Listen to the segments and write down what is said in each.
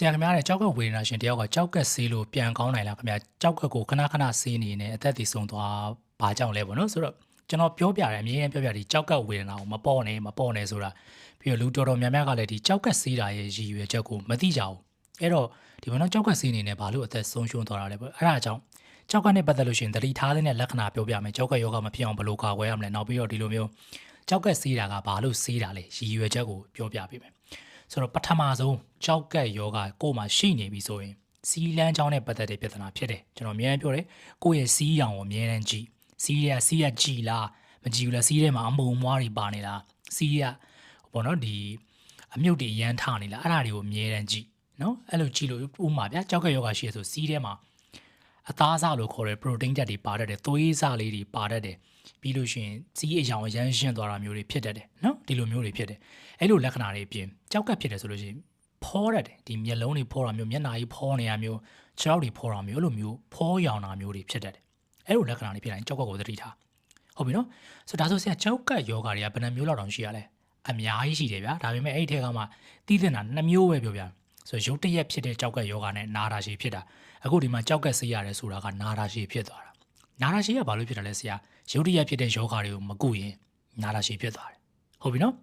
ဆရာခင်ဗျားတဲ့ကြောက်ကက်ဝေဒနာရှင်တယောက်ကကြောက်ကက်ဆေးလို့ပြန်ကောင်းနိုင်လားခင်ဗျာကြောက်ကက်ကိုခဏခဏဆေးနေနေအသက်တည်ဆုံးသွားဘာကြောင့်လဲပေါ့နော်ဆိုတော့ကျွန်တော်ပြောပြတယ်အမြဲတမ်းပြောပြဒီကြောက်ကက်ဝေဒနာကိုမပေါ့နဲ့မပေါ့နဲ့ဆိုတာပြီးတော့လူတော်တော်များများကလည်းဒီကြောက်ကက်ဆေးတာရဲ့ရည်ရွယ်ချက်ကိုမသိကြဘူးအဲ့တော့ဒီမနော်ကြောက်ကက်ဆေးနေနေဘာလို့အသက်ဆုံးရှုံးသွားတာလဲပေါ့အဲ့ဒါကြောင့်ကြောက်ကက်နဲ့ပတ်သက်လို့ရှိရင်သတိထားတဲ့လက္ခဏာပြောပြမယ်ကြောက်ကက်ယောဂမဖြစ်အောင်ဘယ်လိုကာကွယ်ရမလဲနောက်ပြီးတော့ဒီလိုမျိုးကြောက်ကက်ဆေးတာကဘာလို့ဆေးတာလဲရည်ရွယ်ချက်ကိုပြောပြပေးမယ် ဆိုတော့ပထမဆုံးကြောက်ကက်ယောဂကိုယ်မှာရှိနေပြီဆိုရင်စီလန်းချောင်းနဲ့ပတ်သက်တဲ့ပြဿနာဖြစ်တယ်ကျွန်တော်အများကြီးပြောတယ်ကိုယ့်ရဲ့စီးရောင်ကိုအများတန်းကြည့်စီးရစီးရကြည်လားမကြည်ဘူးလားစီးထဲမှာအမုံမွားတွေပါနေလားစီးရဘောနော်ဒီအမြုပ်တွေရမ်းထနေလားအဲ့ဒါတွေကိုအများတန်းကြည့်နော်အဲ့လိုကြည့်လို့ဥပမာဗျာကြောက်ကက်ယောဂရှိရဆိုစီးထဲမှာ အသားစားလို့ခေါ်တဲ့ protein ဓာတ်တွေပါတတ်တယ်သွေးစားလေးတွေပါတတ်တယ်ပြီးလို့ရှိရင်စီးအယောင်အရမ်းရှင်းသွားတာမျိုးတွေဖြစ်တတ်တယ်နော်ဒီလိုမျိုးတွေဖြစ်တယ်အဲ့လိုလက္ခဏာတွေအပြင်ကြောက်ကက်ဖြစ်တယ်ဆိုလို့ရှိရင်ဖောတတ်တယ်ဒီမျက်လုံးတွေဖောတာမျိုးမျက်နှာကြီးဖောနေတာမျိုးခြေထောက်တွေဖောတာမျိုးအဲ့လိုမျိုးဖောရောင်တာမျိုးတွေဖြစ်တတ်တယ်အဲ့လိုလက္ခဏာတွေဖြစ်တိုင်းကြောက်ကက်ကိုသတိထားဟုတ်ပြီနော်ဆိုတော့ဒါဆိုဆရာကြောက်ကက်ယောဂတွေကဘယ်နှမျိုးလောက်တောင်ရှိရလဲအများကြီးရှိတယ်ဗျာဒါပေမဲ့အဲ့ဒီထဲကမှတီးတဲ့နာနှစ်မျိုးပဲပြောပြ ဆိုရုပ်တရက်ဖြစ်တဲ့ကြောက်ကက်ယောဂနဲ့နာတာရှည်ဖြစ်တာအခုဒီမှာကြောက်ကက်ဆေးရတယ်ဆိုတာကနာတာရှည်ဖြစ်သွားတာနာတာရှည်ကဘာလို့ဖြစ်တာလဲဆရာရုပ်တရက်ဖြစ်တဲ့ယောဂတွေကိုမကုရင်နာတာရှည်ဖြစ်သွားတယ်ဟုတ်ပြီနော်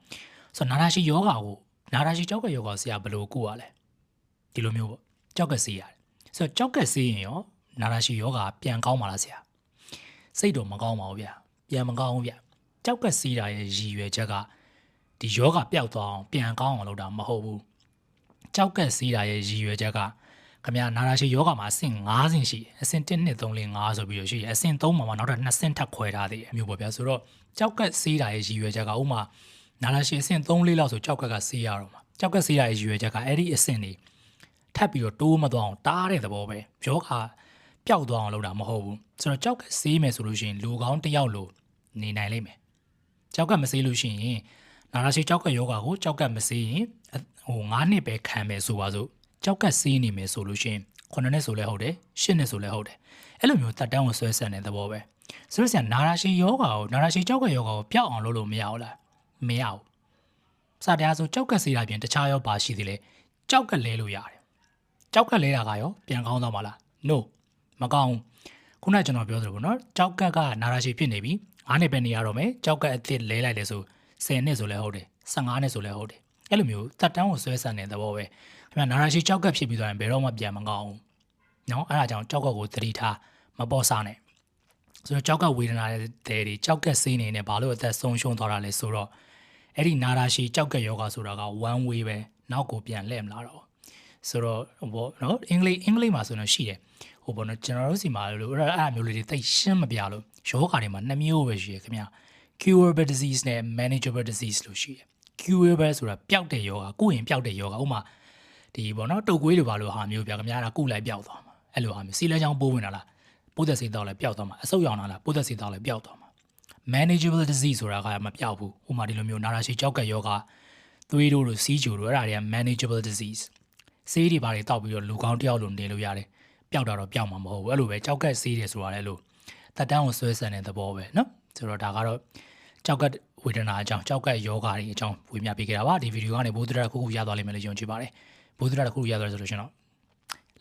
ဆိုတော့နာတာရှည်ယောဂကိုနာတာရှည်ကြောက်ကက်ယောဂဆရာဘယ်လိုကုရလဲဒီလိုမျိုးပေါ့ကြောက်ကက်ဆေးရတယ်ဆိုတော့ကြောက်ကက်ဆေးရင်ရောနာတာရှည်ယောဂပြန်ကောင်းပါလားဆရာစိတ်တော့မကောင်းပါဘူးဗျာပြန်မကောင်းဘူးဗျာကြောက်ကက်ဆေးတာရဲ့ရည်ရွယ်ချက်ကဒီယောဂပျောက်သွားအောင်ပြန်ကောင်းအောင်လုပ်တာမဟုတ်ဘူး ကြောက်ကက်စီးတာရဲ့ရည်ရွယ်ချက်ကခမရနာရာရှိယောဂမှာအဆင့်5ဆင့်ရှိတယ်အဆင့်1 2 3 4 5ဆိုပြီးတော့ရှိတယ်အဆင့်3မှာမှနောက်ထပ်2ဆင့်ထပ်ခွဲထားသေးတယ်မျိုးပေါ့ဗျာဆိုတော့ကြောက်ကက်စီးတာရဲ့ရည်ရွယ်ချက်ကဥမာနာရာရှိအဆင့်3 4လောက်ဆိုကြောက်ကက်ကစီးရတော့မှာကြောက်ကက်စီးတာရဲ့ရည်ရွယ်ချက်ကအဲ့ဒီအဆင့်တွေထပ်ပြီးတော့တိုးမသွားအောင်တားတဲ့သဘောပဲယောဂပျောက်သွားအောင်လုပ်တာမဟုတ်ဘူးဆိုတော့ကြောက်ကက်စီးမယ်ဆိုလို့ရှိရင်လူကောင်းတစ်ယောက်လိုနေနိုင်လိမ့်မယ်ကြောက်ကက်မစီးလို့ရှိရင်နာရာရှိကြောက်ကက်ယောဂါကိုကြောက်ကက်မစေးရင်အ ဟို9နှစ်ပဲခံမယ်ဆိုပါစို့ကြောက်ကက်စေးနေမယ်ဆိုလို့ရှိရင်9နှစ်ဆိုလဲဟုတ်တယ်10နှစ်ဆိုလဲဟုတ်တယ်အဲ့လိုမျိုးတက်တန်းကိုဆွဲဆက်တဲ့သဘောပဲဆိုတော့ဆရာနာရာရှိယောဂါကိုနာရာရှိကြောက်ကက်ယောဂါကိုပျောက်အောင်လုပ်လို့မရဘူးလားမရဘူးစတရားဆိုကြောက်ကက်စေးတာပြင်တခြားရောပါရှိသေးလေကြောက်ကက်လဲလို့ရတယ်ကြောက်ကက်လဲတာကရောပြန်ကောင်းသွားမှာလား no မကောင်းဘူးခုနကကျွန်တော်ပြောသလိုပေါ့နော်ကြောက်ကက်ကနာရာရှိဖြစ်နေပြီ9နှစ်ပဲနေရတော့မယ်ကြောက်ကက်အစ်စ်လဲလိုက်လေဆို10နှစ်ဆိုလဲဟုတ်တယ်15နှစ်ဆိုလဲဟုတ်တယ် အဲ့လိုမျိုးတက်တန်းကိုဆွဲဆန်တဲ့သဘောပဲခင်ဗျာနာရာရှိကြောက်ကပ်ဖြစ်ပြီးသွားရင်ဘယ်တော့မှပြန်မကောင်းဘူးเนาะအဲ့ဒါကြောင့်ကြောက်ကပ်ကိုသတိထားမပေါ်စားနဲ့ဆိုတော့ကြောက်ကပ်ဝေဒနာတဲ့တွေကြောက်ကပ်ဆေးနေနေဘာလို့အသက်ဆုံးရှုံးသွားတာလဲဆိုတော့အဲ့ဒီနာရာရှိကြောက်ကပ်ယောဂဆိုတာက one way ပဲနောက်ကိုပြန်လှည့်မလာတော့ဆိုတော့ဟိုเนาะအင်္ဂလိပ်အင်္ဂလိပ်မှာဆိုတော့ရှိတယ်ဟိုပေါ့နော်ကျွန်တော်တို့စီမှာလို့အဲ့အဲ့မျိုးလေးတွေတိတ်ရှင်းမပြလို့ယောဂါတွေမှာနှစ်မျိုးပဲရှိရခင်ဗျာ curable disease နဲ့ manageable disease လို့ရှိတယ် curable ဆိုတာပျောက်တဲ့ယောဂကုရင်ပျောက်တဲ့ယောဂဥမာဒီပေါ့နော်တုတ်ကွေးတွေပါလို့ဟာမျိုးပြခင်ဗျားကကုလိုက်ပျောက်သွားမှာအဲ့လိုဟာမျိုးစီလဲချောင်းပိုးဝင်တာလားပိုးသက်စိတ်တော့လည်းပျောက်သွားမှာအဆုတ်ရောင်တာလားပိုးသက်စိတ်တော့လည်းပျောက်သွားမှာ manageable disease ဆိုတာကမပျောက်ဘူးဥမာဒီလိုမျိုးနာရာရှိကြောက်ကယောဂသွေးတို့လိုစီးကြိုတို့အဲ့ဒါတွေက manageable disease ဆေးတွေပါတွေတောက်ပြီးတော့လူကောင်းတယောက်လိုနေလို့ရတယ်ပျောက်တာတော့ပျောက်မှာမဟုတ်ဘူးအဲ့လိုပဲကြောက်ကက်ဆေးတယ်ဆိုတာလည်းလို့တက်တန်းကိုဆွဲဆန်တဲ့သဘောပဲเนาะဆိုတော့ဒါကတော့ကြောက်ကက် ဝေဒနာအကြောင်းကြောက်ကက်ယောဂါတွေအကြောင်းဝေမျှပေးခဲ့တာပါဒီဗီဒီယိုကနေဘိုးဒရတစ်ခုခုရသွားလိမ့်မယ်လို့ယုံကြည်ပါတယ်ဘိုးဒရတစ်ခုခုရသွားတယ်ဆိုလို့ရှိရင်တော့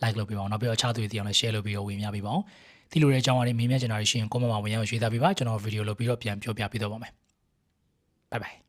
like လုပ်ပေးပါအောင်နောက်ပြီးတော့အခြားသူတွေသိအောင်လည်း share လုပ်ပြီးတော့ဝေမျှပေးပါအောင်ဒီလိုတဲ့အကြောင်းအရာတွေမေးမြန်းချင်တာတွေရှိရင် comment မှာဝင်ရောက်ရွေးသားပေးပါကျွန်တော်ဗီဒီယိုလုပ်ပြီးတော့ပြန်ပြောပြပေးတော့ပါမယ် bye bye